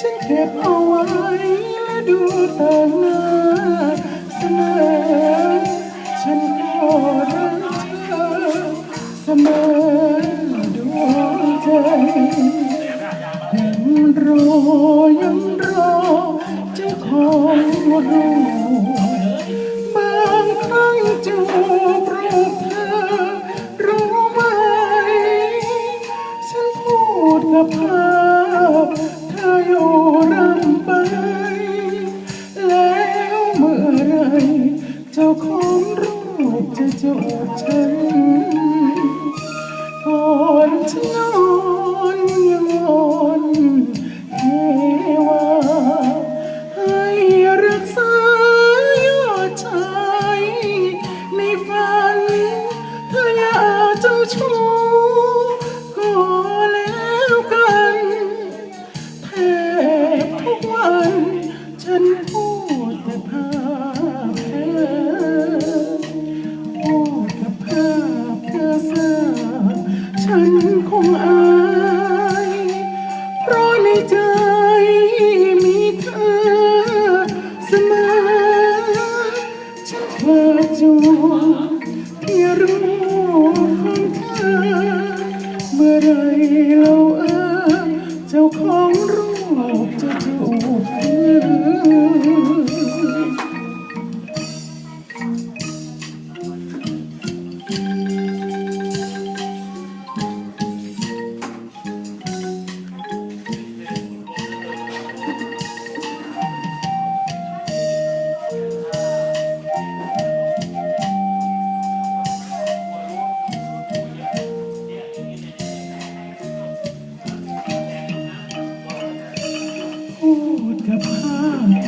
ฉันเก็บเอาไว้และดูต่างหน้าเสนอฉันก็รักเธอเสมอดวงใจยังรอยังรอเจ้าของเราบางครั้งจูบรูปเธอรู้ไหมฉันพูดกับภาพ ธออยู่ร่ำไป แล้วเมื่อไรเจ้าของรูปจะจบฉันก่อนฉัน ฉันคงอาย เพราะในใจมีเธอเสมอ ฉันเธอจูที่รู้ของเธอ เมื่อไรเราเออเจ้าของรู้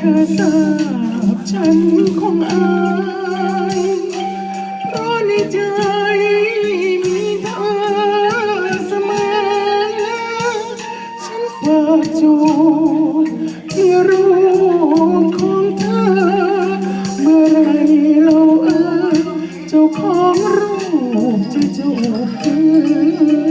ธอทราบฉันคงอายเพราะในใจมีเธอเสมอ ฉันฝากจูบที่รูปของเธอ เมื่อไรเราเออเจ้าของรูปจะจูบเธอ